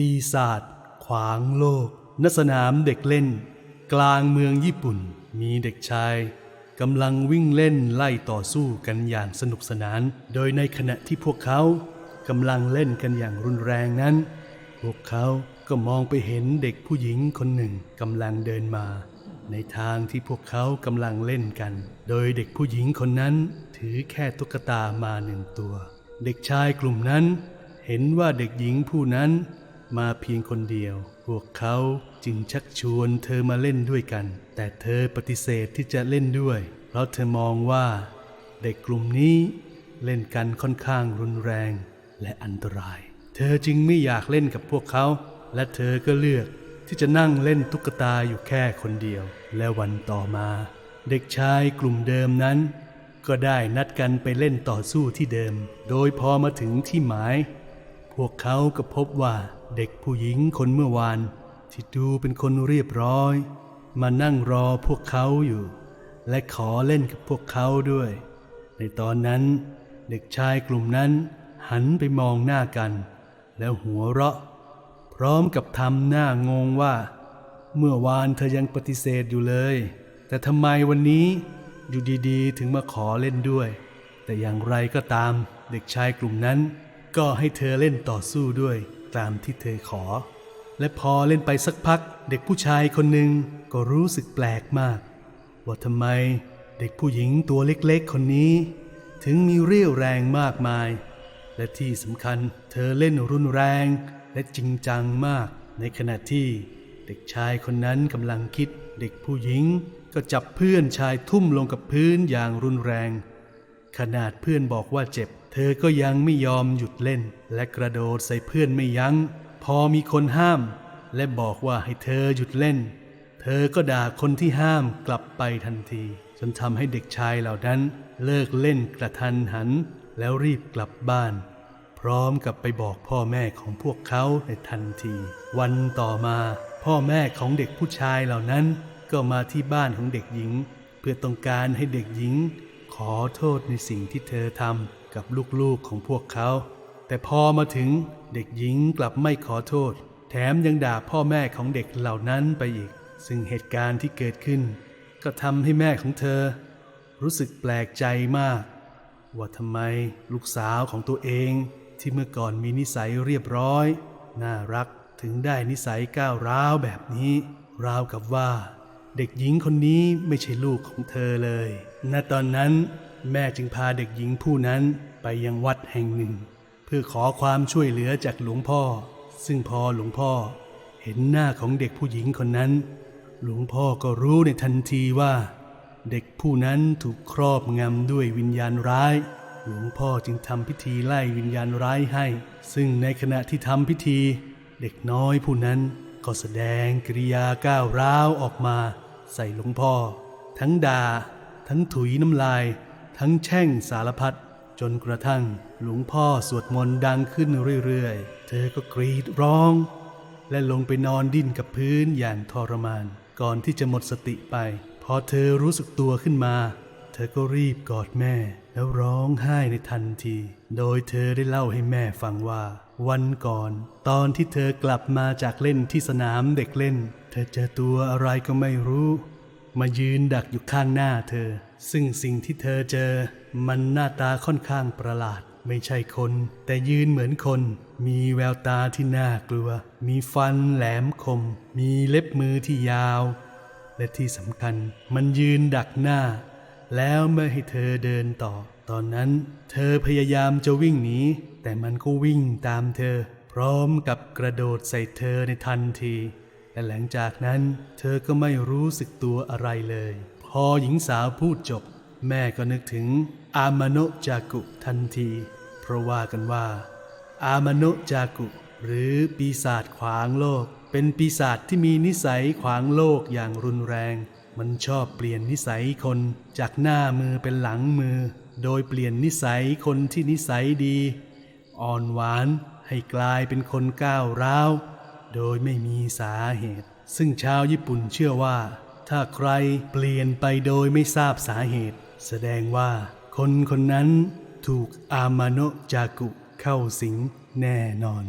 ปีศาจขวางโลก ณสนามเด็กเล่น กลางเมืองญี่ปุ่นมีเด็กชายกำลังวิ่งเล่นไล่ต่อสู้กันอย่างสนุกสนาน โดยในขณะที่พวกเขากำลังเล่นกันอย่างรุนแรงนั้น พวกเขาก็มองไปเห็นเด็กผู้หญิงคนหนึ่งกำลังเดินมา ในทางที่พวกเขากำลังเล่นกัน โดยเด็กผู้หญิงคนนั้นถือแค่ตุ๊กตามาหนึ่งตัว เด็กชายกลุ่มนั้น เห็นว่าเด็กหญิงผู้นั้น มาเพียงคนเดียว พวกเขาจึงชักชวนเธอมาเล่นด้วยกัน แต่เธอปฏิเสธที่จะเล่นด้วย เพราะเธอมองว่า เด็กกลุ่มนี้เล่นกันค่อนข้างรุนแรงและอันตราย เธอจึงไม่อยากเล่นกับพวกเขา และเธอก็เลือกที่จะนั่งเล่นตุ๊กตาอยู่แค่คนเดียว และวันต่อมา เด็กชายกลุ่มเดิมนั้น ก็ได้นัดกันไปเล่นต่อสู้ที่เดิม โดยพอมาถึงที่หมาย พวกเขาก็พบว่า เด็กผู้หญิงคนเมื่อวาน ที่ดูเป็นคนเรียบร้อย มานั่งรอพวกเขาอยู่ และขอเล่นกับพวกเขาด้วย ในตอนนั้น เด็กชายกลุ่มนั้นหันไปมองหน้ากัน แล้วหัวเราะ พร้อมกับทำหน้างงว่า เมื่อวานเธอยังปฏิเสธอยู่เลย แต่ทำไมวันนี้อยู่ดีๆ ถึงมาขอเล่นด้วย แต่อย่างไรก็ตาม เด็กชายกลุ่มนั้นก็ให้เธอเล่นต่อสู้ด้วย ตามที่เธอขอ และพอเล่นไปสักพัก เด็กผู้ชายคนหนึ่งก็รู้สึกแปลกมาก ว่าทำไมเด็กผู้หญิงตัวเล็กๆคนนี้ ถึงมีเรี่ยวแรงมากมาย และที่สำคัญเธอเล่นรุนแรงและจริงจังมาก ในขณะที่เด็กชายคนนั้นกำลังคิด เด็กผู้หญิงก็จับเพื่อนชายทุ่มลงกับพื้นอย่างรุนแรง ขนาดเพื่อนบอกว่าเจ็บ เธอก็ยังไม่ยอมหยุดเล่น และกระโดดใส่เพื่อนไม่ยัง้ง พอมีคนห้าม และบอกว่าให้เธอหยุดเล่น เธอก็ด่าคนที่ห้ามกลับไปทันที จนทำให้เด็กชายเหล่านั้น เลิกเล่นกระทันหัน แล้วรีบกลับบ้าน พร้อมกับไปบอกพ่อแม่ของพวกเขาในทันที วันต่อมา พ่อแม่ของเด็กผู้ชายเหล่านั้น ก็มาที่บ้านของเด็กหญิง เพื่อต้องการให้เด็กหญิง ขอโทษในสิ่งที่เธอทำ กับลูกๆของพวกเขา แต่พอมาถึงเด็กหญิงกลับไม่ขอโทษ แถมยังด่าพ่อแม่ของเด็กเหล่านั้นไปอีก ซึ่งเหตุการณ์ที่เกิดขึ้น ก็ทำให้แม่ของเธอ รู้สึกแปลกใจมาก ว่าทำไมลูกสาวของตัวเองที่เมื่อก่อนมีนิสัยเรียบร้อย น่ารักถึงได้นิสัยก้าวร้าวแบบนี้ ราวกับว่า เด็กหญิงคนนี้ไม่ใช่ลูกของเธอเลย ณตอนนั้น แม่จึงพาเด็กหญิงผู้นั้นไปยังวัดแห่งหนึ่ง เพื่อขอความช่วยเหลือจากหลวงพ่อ ซึ่งพอหลวงพ่อเห็นหน้าของเด็กผู้หญิงคนนั้น หลวงพ่อก็รู้ในทันทีว่า เด็กผู้นั้นถูกครอบงำด้วยวิญญาณร้าย หลวงพ่อจึงทำพิธีไล่วิญญาณร้ายให้ ซึ่งในขณะที่ทำพิธี เด็กน้อยผู้นั้นก็แสดงกิริยาก้าวร้าวออกมา ใส่หลวงพ่อ ทั้งด่า ทั้งถุยน้ำลาย ทั้งแช่งสารพัดจนกระทั่งหลวงพ่อสวดมนต์ดังขึ้นเรื่อยๆ เธอก็กรีดร้อง และลงไปนอนดิ้นกับพื้นอย่างทรมาน ก่อนที่จะหมดสติไป พอเธอรู้สึกตัวขึ้นมา เธอก็รีบกอดแม่ แล้วร้องไห้ในทันที โดยเธอได้เล่าให้แม่ฟังว่า วันก่อน ตอนที่เธอกลับมาจากเล่นที่สนามเด็กเล่น เธอเจอตัวอะไรก็ไม่รู้ มายืนดักอยู่ข้างหน้าเธอ ซึ่งสิ่งที่เธอเจอ มันหน้าตาค่อนข้างประหลาด ไม่ใช่คน แต่ยืนเหมือนคน มีแววตาที่น่ากลัว มีฟันแหลมคม มีเล็บมือที่ยาว และที่สำคัญ มันยืนดักหน้า แล้วไม่ให้เธอเดินต่อ ตอนนั้น เธอพยายามจะวิ่งหนีแต่มันก็วิ่งตามเธอ พร้อมกับกระโดดใส่เธอในทันที และหลังจากนั้นเธอก็ไม่รู้สึกตัวอะไรเลย พอหญิงสาวพูดจบ แม่ก็นึกถึงอามาโนจากุทันที เพราะว่ากันว่า อามาโนจากุ หรือปีศาจขวางโลก เป็นปีศาจที่มีนิสัยขวางโลกอย่างรุนแรง มันชอบเปลี่ยนนิสัยคนจากหน้ามือเป็นหลังมือ โดยเปลี่ยนนิสัยคนที่นิสัยดี อ่อนหวานให้กลายเป็นคนก้าวร้าว โดยไม่มีสาเหตุ ซึ่งชาวญี่ปุ่นเชื่อว่า ถ้าใครเปลี่ยนไปโดยไม่ทราบสาเหตุ แสดงว่า คนคนนั้นถูกอามาโนะจากุเข้าสิงแน่นอน